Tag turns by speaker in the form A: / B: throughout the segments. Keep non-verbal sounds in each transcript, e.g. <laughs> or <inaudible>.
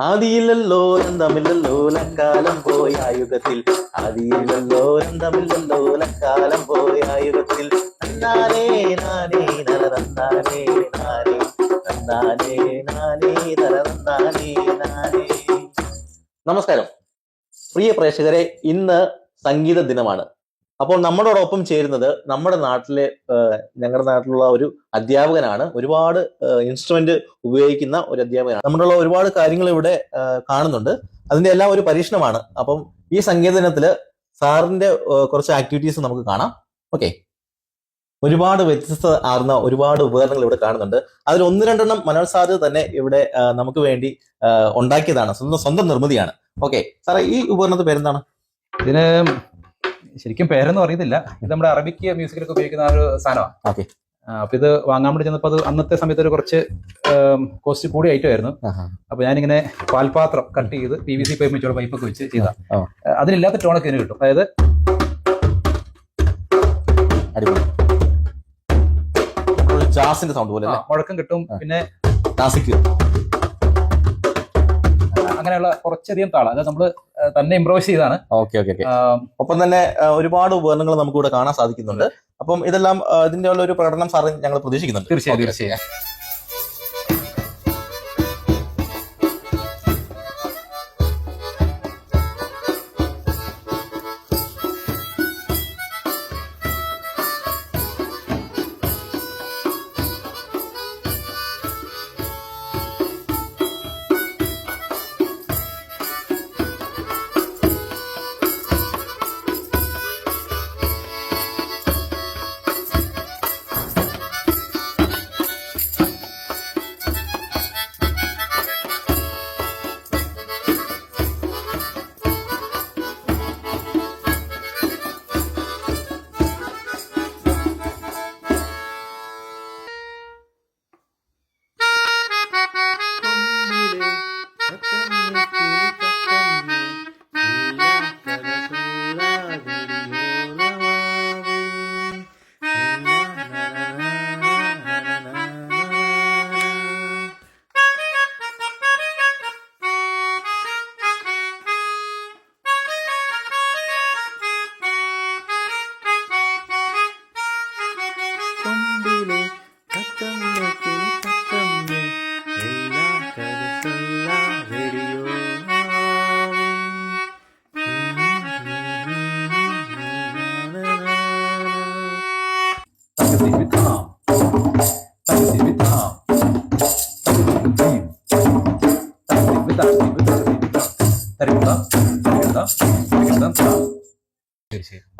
A: ആദിയില്ലല്ലോ എന്തമില്ലല്ലോ ലക്കാലം പോയ യുഗത്തിൽ ആദിയില്ലല്ലോ എന്തമില്ലല്ലോ ലക്കാലം പോയ യുഗത്തിൽ നന്നാനേ നാനേ നര നന്നാനേ നാനേ. നന്നാനേ നാനേ നര നന്നാനേ നാനേ. നമസ്കാരം. പ്രിയ പ്രേക്ഷകരെ ഇന്ന് സംഗീത ദിനമാണ്. അപ്പോൾ നമ്മളോടൊപ്പം ചേരുന്നത് നമ്മുടെ നാട്ടിലെ ഞങ്ങളുടെ നാട്ടിലുള്ള ഒരു അധ്യാപകനാണ്. ഒരുപാട് ഇൻസ്ട്രുമെന്റ് ഉപയോഗിക്കുന്ന ഒരു അധ്യാപകനാണ്. നമ്മളുള്ള ഒരുപാട് കാര്യങ്ങൾ ഇവിടെ കാണുന്നുണ്ട്. അതിന്റെ എല്ലാം ഒരു പരീക്ഷണമാണ്. അപ്പം ഈ സംഗീത ദിനത്തിൽ സാറിന്റെ കുറച്ച് ആക്ടിവിറ്റീസ് നമുക്ക് കാണാം. ഓക്കെ. ഒരുപാട് വ്യത്യസ്ത ആർന്ന ഒരുപാട് ഉപകരണങ്ങൾ ഇവിടെ കാണുന്നുണ്ട്. അതിൽ ഒന്ന് രണ്ടെണ്ണം മനോജ് സാറ് തന്നെ ഇവിടെ നമുക്ക് വേണ്ടി ഉണ്ടാക്കിയതാണ്. സ്വന്തം സ്വന്തം നിർമ്മിതിയാണ്. ഓക്കെ. സാറേ ഈ ഉപകരണത്തിന്റെ പേരെന്താണ്?
B: ഇതിന് ശരിക്കും പേരെന്ന് പറയുന്നില്ല ഇത് നമ്മുടെ അറബിക്ക് മ്യൂസിക്കിലൊക്കെ ഉപയോഗിക്കുന്ന ഒരു സാധനമാണ്
A: ഓക്കെ
B: അപ്പൊ ഇത് വാങ്ങാൻ വേണ്ടി ചെന്നപ്പോൾ അത് അന്നത്തെ സമയത്ത് ഒരു കുറച്ച് കോസ്റ്റ് കൂടി ആയിരുന്നു അപ്പൊ ഞാനിങ്ങനെ പാൽപാത്രം കട്ട് ചെയ്ത് പി വി സി പൈപ്പ് വെച്ചോട് പൈപ്പൊക്കെ വെച്ച് ചെയ്ത. അതിനില്ലാത്ത ടോണൊക്കെ ഇതിന് കിട്ടും. അതായത്
A: ജാസിന്റെ സൗണ്ട് പോലെ
B: മുഴക്കം കിട്ടും. പിന്നെ അങ്ങനെയുള്ള കുറച്ചധികം താളം. അതായത് നമ്മൾ തന്നെ ഇംപ്രൂവൈസ് ചെയ്താണ്
A: ഓക്കെ ഓക്കെ ഓക്കെ. ഒപ്പം തന്നെ ഒരുപാട് ഉപകരണങ്ങൾ നമുക്ക് ഇവിടെ കാണാൻ സാധിക്കുന്നുണ്ട്. അപ്പം ഇതെല്ലാം ഇതിന്റെ ഉള്ള ഒരു പ്രകടനം സാറിന് ഞങ്ങൾ പ്രതീക്ഷിക്കുന്നുണ്ട്.
B: തീർച്ചയായും. തീർച്ചയായും.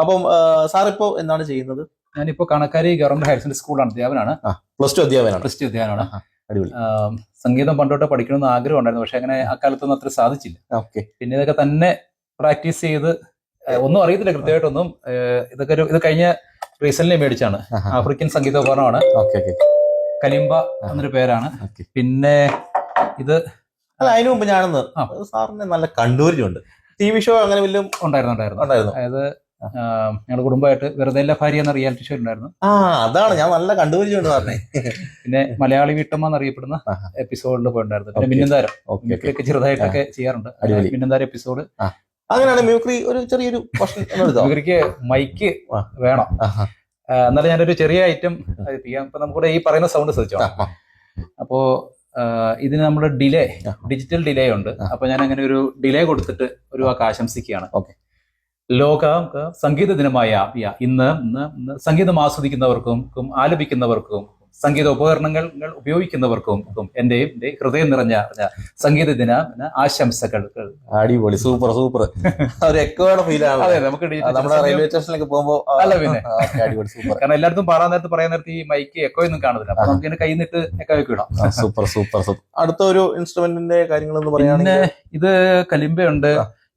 A: അപ്പം സാർ ഇപ്പോ എന്താണ് ചെയ്യുന്നത്?
B: ഞാനിപ്പോ കണക്കാരി ഗവൺമെന്റ് ഹയർ സെക്കൻഡറി സ്കൂളാണ് അധ്യാപനാണ്
A: പ്ലസ് ടു അധ്യാപനാണ്
B: പ്ലസ് ടു അധ്യാപനമാണ്
A: അടിപൊളി.
B: സംഗീതം പണ്ടോട്ട് പഠിക്കണമെന്ന് ആഗ്രഹം ഉണ്ടായിരുന്നു പക്ഷെ അങ്ങനെ അക്കാലത്തൊന്നും അത്ര സാധിച്ചില്ല.
A: ഓക്കെ.
B: പിന്നെ ഇതൊക്കെ തന്നെ പ്രാക്ടീസ് ചെയ്ത് ഒന്നും അറിയത്തില്ല കൃത്യമായിട്ടൊന്നും ഇതൊക്കെ ഒരു ഇത് കഴിഞ്ഞ റീസെന്റ് മേടിച്ചാണ്. ആഫ്രിക്കൻ സംഗീതോപകരണമാണ് കലിംബ എന്നൊരു പേരാണ്. പിന്നെ ഇത്
A: അല്ല അതിനു മുമ്പ് ഞാനൊന്ന്. സാറിന് നല്ല കണ്ടൂരിയുണ്ട് ടി വി ഷോ അങ്ങനെ വല്ലതും
B: ഉണ്ടായിരുന്നു. ഉണ്ടായിരുന്നു. അതായത് ഞങ്ങളുടെ കുടുംബമായിട്ട് വെറുതെ എല്ലാ ഭാര്യ എന്ന റിയാലിറ്റി ഷോ ഉണ്ടായിരുന്നു
A: ആ അതാണ്. ഞാൻ നല്ല കണ്ടുപിടിച്ചുകൊണ്ട് സാറിനെ
B: പിന്നെ മലയാളി വീട്ടമ്മ എന്നറിയപ്പെടുന്ന. എപ്പിസോഡിൽ പോയിട്ടുണ്ടായിരുന്നു പിന്നെ. മിന്നന്താരം
A: ഓക്കെ ഓക്കെ
B: മിമിക്രിയൊക്കെ ചെറുതായിട്ടൊക്കെ ചെയ്യാറുണ്ട്. മിന്നന്താരം എപ്പിസോഡ്
A: അങ്ങനെയാണ് മ്യൂക്രി ഒരു ചെറിയൊരു
B: മിമിക്രിക്ക് മൈക്ക് വേണം. എന്നാലും ഞാനൊരു ചെറിയ ഐറ്റം ചെയ്യാം. ഇപ്പൊ നമുക്കിവിടെ ഈ പറയുന്ന സൗണ്ട് ശ്രദ്ധിച്ചോ. അപ്പോ ഇതിന് നമ്മുടെ ഡിലേ ഡിജിറ്റൽ ഡിലേ ഉണ്ട്. അപ്പൊ ഞാൻ അങ്ങനെ ഒരു ഡിലേ കൊടുത്തിട്ട് ഒരു വാക്ക് ആശംസിക്കുകയാണ്.
A: Okay.
B: ലോക സംഗീത ദിനമായ ഇന്ന് സംഗീതം ആസ്വദിക്കുന്നവർക്കും ക്കും ആലപിക്കുന്നവർക്കും സംഗീത ഉപകരണങ്ങൾ ഉപയോഗിക്കുന്നവർക്കും എന്റെ എന്റെ ഹൃദയം നിറഞ്ഞ സംഗീത ദിന ആശംസകൾ.
A: അടിപൊളി സൂപ്പർ സൂപ്പർ. ഒരു എക്കോയുടെ
B: അതെ നമുക്ക്
A: നമ്മുടെ റെയിൽവേ സ്റ്റേഷനിലേക്ക് പോകുമ്പോൾ
B: അല്ല പിന്നെ.
A: അടിപൊളി സൂപ്പർ.
B: കാരണം എല്ലായിടത്തും പറയാൻ നേരത്ത് പറയാൻ നേരത്ത് ഈ മൈക്ക് എക്കോ ഒന്നും കാണുന്നില്ല. അപ്പൊ നമുക്ക് ഇങ്ങനെ കൈ നിട്ട് എക്കോ ഒക്കെ ഇടാം.
A: Super super super. അടുത്ത ഒരു ഇൻസ്ട്രുമെന്റിന്റെ കാര്യങ്ങൾ എന്ന് പറയുകയാണെങ്കിൽ?
B: ഇത് കലിമ്പയുണ്ട്.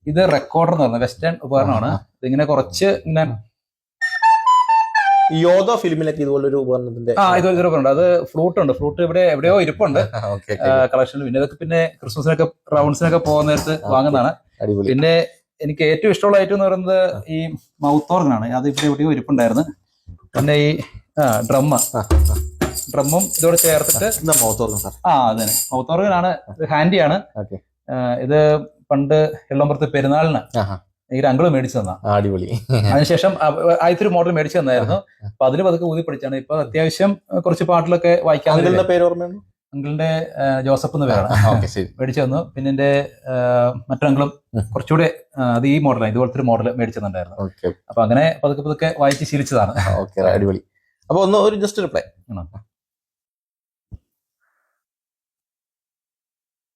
B: ഇത് റെക്കോർഡർ എന്ന് പറഞ്ഞ വെസ്റ്റേൺ ഉപകരണമാണ്. ഇതിങ്ങനെ കുറച്ച് ഇങ്ങനെ
A: യോധ ഫിലിമിലൊക്കെ ഇതുപോലൊരു ഉപകരണത്തിന്റെ
B: ആ ഇതുപോലെ ഒരു ഉണ്ട് അത് ഫ്ലൂട്ട് ഉണ്ട്. ഫ്ലൂട്ട് ഇവിടെ എവിടെയോ ഇരിപ്പുണ്ട്. <laughs>
A: ഓക്കെ
B: കളക്ഷൻ പിന്നെ ഇതൊക്കെ പിന്നെ ക്രിസ്മസിനൊക്കെ റൗണ്ട്സിനൊക്കെ പോകുന്ന നേരത്ത് വാങ്ങുന്നതാണ്. പിന്നെ എനിക്ക് ഏറ്റവും ഇഷ്ടമുള്ള ഐറ്റം എന്ന് പറയുന്നത് ഈ മൗത്ത് ഓർഗനാണ് അത് ഇവിടെ എവിടെയോ ഇരിപ്പുണ്ടായിരുന്നു. പിന്നെ ഈ ഡ്രം
A: ആ, ആ.
B: ഡ്രമ്മും ഇതോടെ ചേർത്തിട്ട്
A: മൗത്ത് ഓർഗൻ സാർ
B: ആ അതെ മൗത്ത് ഓർഗൻ ആണ്. ഹാൻഡിയാണ്. ഇത് പണ്ട് എള്ളമ്പുറത്ത് പെരുന്നാളിന്. ഈ ഒരു അങ്കിൾ മേടിച്ചു തന്ന.
A: അടിപൊളി.
B: അതിനുശേഷം ആദ്യത്തെ മോഡൽ മേടിച്ചു തന്നായിരുന്നു. അപ്പൊ അതിന് പതുക്കെ ഊതി പഠിച്ചാണ് ഇപ്പൊ അത്യാവശ്യം കുറച്ച് പാട്ടിലൊക്കെ വായിക്കാൻ
A: അങ്കിളിന്റെ
B: ജോസഫ് എന്ന് പേരാണ്. മേടിച്ചു തന്നു. പിന്നെ എന്റെ
A: മറ്റങ്കിളും
B: കുറച്ചുകൂടെ അത് ഈ മോഡലാണ് ഇതുപോലത്തെ ഒരു മോഡൽ മേടിച്ചു തന്നിട്ടുണ്ടായിരുന്നു അപ്പൊ അങ്ങനെ പതുക്കെ പതുക്കെ വായിച്ച് ശീലിച്ചതാണ്.
A: അടിപൊളി. അപ്പൊ ഒന്ന് ഒരു ജസ്റ്റ് റിപ്ലൈ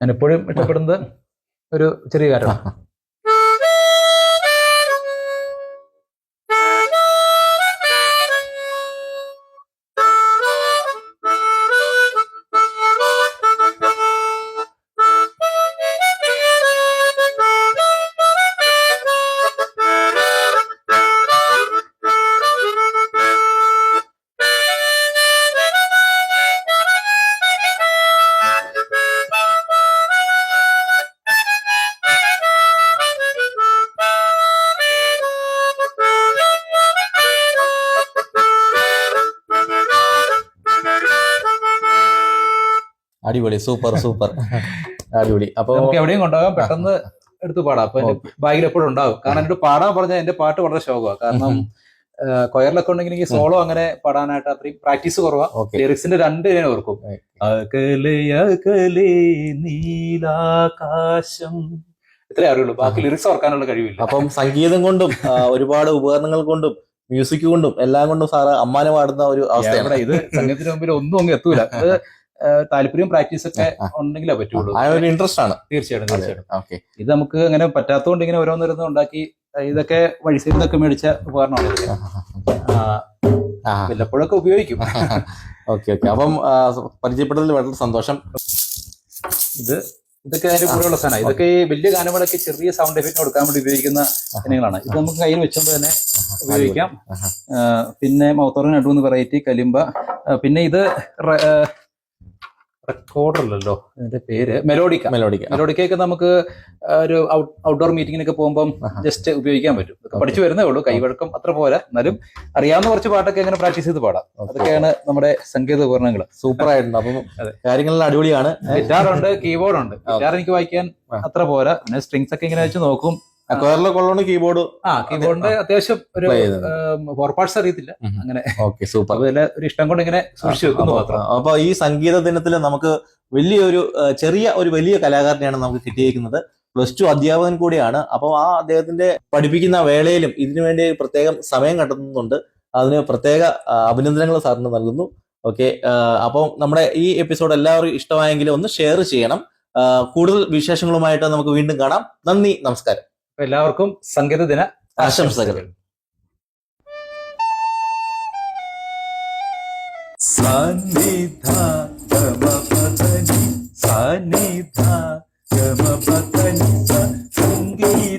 B: ഞാൻ എപ്പോഴും ഇഷ്ടപ്പെടുന്നത് ഒരു ചെറിയ കാര്യം. <laughs>
A: അടിപൊളി സൂപ്പർ സൂപ്പർ അടിപൊളി. അപ്പൊ
B: നമുക്ക് എവിടെയും കൊണ്ടുപോകാം. പെട്ടെന്ന് എടുത്ത് പാടാം. അപ്പൊ ബാഗിൽ എപ്പോഴും ഉണ്ടാവും. കാരണം എന്നോട് പാടാൻ പറഞ്ഞാൽ എന്റെ പാട്ട് വളരെ ശോകമാണ് കാരണം കൊയറിലൊക്കെ ഉണ്ടെങ്കിൽ എനിക്ക് സോളോ അങ്ങനെ പാടാനായിട്ട് അത്രയും പ്രാക്ടീസ് കുറവാ. ലിറിക്സിന്റെ രണ്ട് ഞാൻ ഓർക്കും. അകലെ അകലെ നീലാകാശം. ഇത്രേ അറിയുള്ളൂ. ബാക്കി ലിറിക്സ് ഓർക്കാനുള്ള കഴിവില്ല.
A: അപ്പം സംഗീതം കൊണ്ടും ഒരുപാട് ഉപകരണങ്ങൾ കൊണ്ടും മ്യൂസിക് കൊണ്ടും എല്ലാം കൊണ്ടും സാറ് അമ്മാനെ പാടുന്ന ഒരു അവസ്ഥയാണ്.
B: ഇത് സംഗീതത്തിന് മുമ്പിൽ ഒന്നും അങ്ങ് എത്തൂല. <laughs> അത് ആ, താല്പര്യം പ്രാക്ടീസ് ഒക്കെ ഉണ്ടെങ്കിലേ പറ്റുള്ളൂ.
A: ഇൻട്രസ്റ്റ് ആണ്.
B: തീർച്ചയായിട്ടും തീർച്ചയായിട്ടും. ഇത് നമുക്ക് അങ്ങനെ പറ്റാത്തതുകൊണ്ട് ഇങ്ങനെ ഓരോന്നോരോന്നും ഉണ്ടാക്കി ഇതൊക്കെ വഴിസൈഡിൽ നിന്നൊക്കെ മേടിച്ച ഉപകരണമാണ് വല്ലപ്പോഴൊക്കെ ഉപയോഗിക്കും.
A: Okay okay. അപ്പം പരിചയപ്പെടുന്നതിൽ പരിചയപ്പെട്ടതിൽ വളരെ സന്തോഷം.
B: ഇത് ഇതൊക്കെ അതിന്റെ കൂടെയുള്ള സാധനം. ഇതൊക്കെ ഈ വലിയ ഗാനങ്ങളൊക്കെ ചെറിയ സൗണ്ട് എഫക്റ്റ് കൊടുക്കാൻ വേണ്ടി ഉപയോഗിക്കുന്ന ഇനങ്ങളാണ് ഇത് നമുക്ക് കയ്യിൽ വെച്ചുകൊണ്ട് തന്നെ ഉപയോഗിക്കാം. പിന്നെ മൗത്തോറിന് നടുവെന്ന് വെറൈറ്റി കലിമ്പ. പിന്നെ ഇത് റെക്കോർഡർ അല്ലല്ലോ ഇതിന്റെ പേര് മെലോഡിക്ക
A: മെലോഡിക്ക
B: മെലോഡിക്കൊക്കെ നമുക്ക് ഒരു ഔട്ട്ഡോർ മീറ്റിങ്ങിനൊക്കെ പോകുമ്പോൾ ജസ്റ്റ് ഉപയോഗിക്കാൻ പറ്റും. പഠിച്ചു വരുന്നേ ഉള്ളൂ. കൈവഴക്കം അത്ര പോരാ എന്നാലും അറിയാവുന്ന കുറച്ച് പാട്ടൊക്കെ എങ്ങനെ പ്രാക്ടീസ് ചെയ്ത് പാടാം. അതൊക്കെയാണ് നമ്മുടെ സംഗീത ഉപകരണങ്ങൾ.
A: സൂപ്പർ ആയിട്ടുണ്ട്. അപ്പം. കാര്യങ്ങളെല്ലാം അടിപൊളിയാണ്.
B: ഗിറ്റാർ ഉണ്ട് കീബോർഡ് ഉണ്ട്. ഗിറ്റാർ എനിക്ക് വായിക്കാൻ അത്ര പോരാ പിന്നെ സ്ട്രിങ്സ് ഒക്കെ ഇങ്ങനെ വെച്ച് നോക്കും.
A: ഉള്ളതുകൊണ്ട് കീബോർഡ്
B: ആ കീബോർഡിന്റെ അത്യാവശ്യം ഒരു. ഫോർ പാർട്സ് അറിയത്തില്ല. അങ്ങനെ.
A: Okay super.
B: അപ്പൊ ഒരു ഇഷ്ടം കൊണ്ട് ഇങ്ങനെ സൂക്ഷിച്ചു വെക്കുന്നു മാത്രം.
A: അപ്പൊ ഈ സംഗീത ദിനത്തിൽ നമുക്ക് വലിയൊരു ചെറിയ ഒരു വലിയ കലാകാരനെയാണ് നമുക്ക് കിട്ടിയിരിക്കുന്നത് പ്ലസ് ടു അധ്യാപകൻ കൂടിയാണ്. അപ്പോൾ ആ അദ്ദേഹത്തിന്റെ പഠിപ്പിക്കുന്ന വേളയിലും ഇതിനു വേണ്ടി പ്രത്യേകം സമയം കണ്ടെത്തുന്നുണ്ട്. അതിന് പ്രത്യേക അഭിനന്ദനങ്ങൾ സാറിന് നൽകുന്നു. ഓക്കെ അപ്പം നമ്മുടെ ഈ എപ്പിസോഡ് എല്ലാവരും ഇഷ്ടമായെങ്കിൽ ഒന്ന് ഷെയർ ചെയ്യണം. കൂടുതൽ വിശേഷങ്ങളുമായിട്ട് നമുക്ക് വീണ്ടും കാണാം. നന്ദി നമസ്കാരം.
B: എല്ലാവർക്കും സംഗീത ദിന
A: ആശംസകൾ.
B: സാന്നിധ്യ ഗമപതനി സാന്നിധ്യ ഗമപതനി സംഗീത